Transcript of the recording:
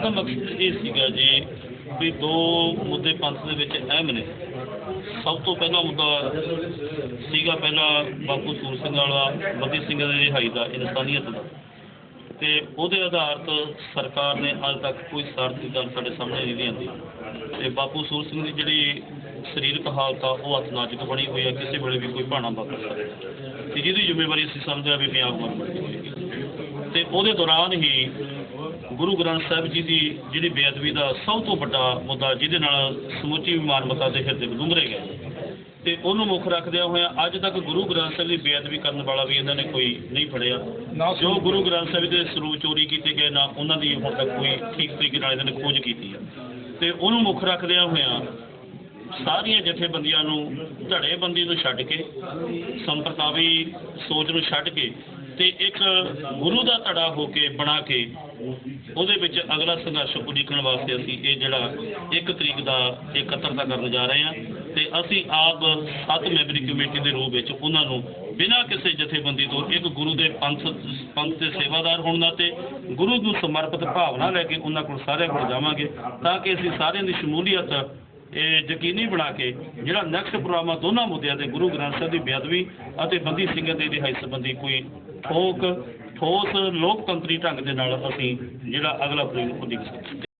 ਉਹਦਾ ਮਕਸਦ ਇਹ ਸੀਗਾ ਜੀ ਵੀ ਦੋ ਮੁੱਦੇ ਪੰਥ ਦੇ ਵਿੱਚ ਅਹਿਮ ਨੇ। ਸਭ ਤੋਂ ਪਹਿਲਾ ਮੁੱਦਾ ਸੀਗਾ ਪਹਿਲਾਂ ਬਾਪੂ ਸੂਰ ਸਿੰਘ ਵਾਲਾ ਮਤੀ ਸਿੰਘ ਦੀ ਰਿਹਾਈ ਦਾ, ਇਨਸਾਨੀਅਤ ਦਾ। ਤੇ ਉਹਦੇ ਆਧਾਰਤ ਸਰਕਾਰ ਨੇ ਅੱਜ ਤੱਕ ਕੋਈ ਸਾਰਥੀ ਗੱਲ ਸਾਡੇ ਸਾਹਮਣੇ ਨਹੀਂ ਲਿਆਂਦੀ। ਤੇ ਬਾਪੂ ਸੂਰ ਸਿੰਘ ਦੀ ਜਿਹੜੀ ਸਰੀਰਕ ਹਾਲਤ ਆ ਉਹ ਹੱਥ ਨਾਜ਼ੁਕ ਬਣੀ ਹੋਈ ਆ ਕਿਸੇ ਵੇਲੇ ਵੀ ਕੋਈ ਭਾਣਾ ਵਾਪਰ ਸਕਦਾ ਤੇ ਜਿਹਦੀ ਜ਼ਿੰਮੇਵਾਰੀ ਅਸੀਂ ਸਮਝਦੇ ਆ ਵੀ ਪੰਜਾਬ ਗੌਰਮੈਂਟ ਦੀ ਤੇ ਉਹਦੇ ਦੌਰਾਨ ਹੀ ਗੁਰੂ ਗ੍ਰੰਥ ਸਾਹਿਬ ਜੀ ਦੀ ਜਿਹੜੀ ਬੇਅਦਬੀ ਦਾ ਸਭ ਤੋਂ ਵੱਡਾ ਮੁੱਦਾ ਜਿਹਦੇ ਨਾਲ ਸਮੁੱਚੀ ਮਾਨਵਤਾ ਦੇ ਹਿਰਦੇ ਡੂੰਘਰੇ ਗਏ। ਤੇ ਉਹਨੂੰ ਮੁੱਖ ਰੱਖਦਿਆਂ ਹੋਇਆਂ ਅੱਜ ਤੱਕ ਗੁਰੂ ਗ੍ਰੰਥ ਸਾਹਿਬ ਦੀ ਬੇਅਦਬੀ ਕਰਨ ਵਾਲਾ ਵੀ ਇਹਨਾਂ ਨੇ ਕੋਈ ਨਹੀਂ ਫੜਿਆ। ਜੋ ਗੁਰੂ ਗ੍ਰੰਥ ਸਾਹਿਬ ਦੇ ਸਰੂਪ ਚੋਰੀ ਕੀਤੇ ਗਏ ਨਾ ਉਹਨਾਂ ਦੀ ਹੁਣ ਤੱਕ ਕੋਈ ਠੀਕ ਤਰੀਕੇ ਨਾਲ ਇਹਨਾਂ ਨੇ ਖੋਜ ਕੀਤੀ ਆ ਤੇ ਉਹਨੂੰ ਮੁੱਖ ਰੱਖਦਿਆਂ ਹੋਇਆਂ ਸਾਰੀਆਂ ਜਥੇਬੰਦੀਆਂ ਨੂੰ, ਧੜੇਬੰਦੀ ਨੂੰ ਛੱਡ ਕੇ ਸੰਪਰਦਾਵੀ ਸੋਚ ਨੂੰ ਛੱਡ ਕੇ ਤੇ ਇੱਕ ਗੁਰੂ ਦਾ ਧੜਾ ਹੋ ਕੇ ਬਣਾ ਕੇ ਉਹਦੇ ਵਿੱਚ ਅਗਲਾ ਸੰਘਰਸ਼ ਉਲੀਕਣ ਵਾਸਤੇ ਅਸੀਂ ਇਹ ਜਿਹੜਾ ਇੱਕ ਤਰੀਕ ਦਾ ਇਕੱਤਰਤਾ ਕਰਨ ਜਾ ਰਹੇ ਹਾਂ ਤੇ ਅਸੀਂ ਆਪ ਸੱਤ ਮੈਂਬਰੀ ਕਮੇਟੀ ਦੇ ਰੂਪ ਵਿੱਚ ਉਹਨਾਂ ਨੂੰ ਬਿਨਾਂ ਕਿਸੇ ਜਥੇਬੰਦੀ ਤੋਂ ਇੱਕ ਗੁਰੂ ਦੇ ਪੰਥ ਪੰਥ ਦੇ ਸੇਵਾਦਾਰ ਹੋਣ ਦਾ ਤੇ ਗੁਰੂ ਨੂੰ ਸਮਰਪਿਤ ਭਾਵਨਾ ਲੈ ਕੇ ਉਹਨਾਂ ਕੋਲ ਸਾਰਿਆਂ ਕੋਲ ਜਾਵਾਂਗੇ ਤਾਂ ਕਿ ਅਸੀਂ ਸਾਰਿਆਂ ਦੀ ਸ਼ਮੂਲੀਅਤ ਇਹ ਯਕੀਨੀ ਬਣਾ ਕੇ ਜਿਹੜਾ ਨੈਕਸਟ ਪ੍ਰੋਗਰਾਮ ਆ, ਦੋਨਾਂ ਮੁੱਦਿਆਂ ਤੇ ਗੁਰੂ ਗ੍ਰੰਥ ਸਾਹਿਬ ਦੀ ਬੇਅਦਬੀ ਅਤੇ ਬੰਦੀ ਸਿੰਘਾਂ ਦੀ ਰਿਹਾਈ ਸੰਬੰਧੀ ਕੋਈ ਠੋਕ, ਠੋਸ, ਲੋਕਤੰਤਰੀ ਢੰਗ ਦੇ ਨਾਲ ਅਸੀਂ ਜਿਹੜਾ ਅਗਲਾ ਪ੍ਰੋਗਰਾਮ ਉਲੀਕ ਸਕਦੇ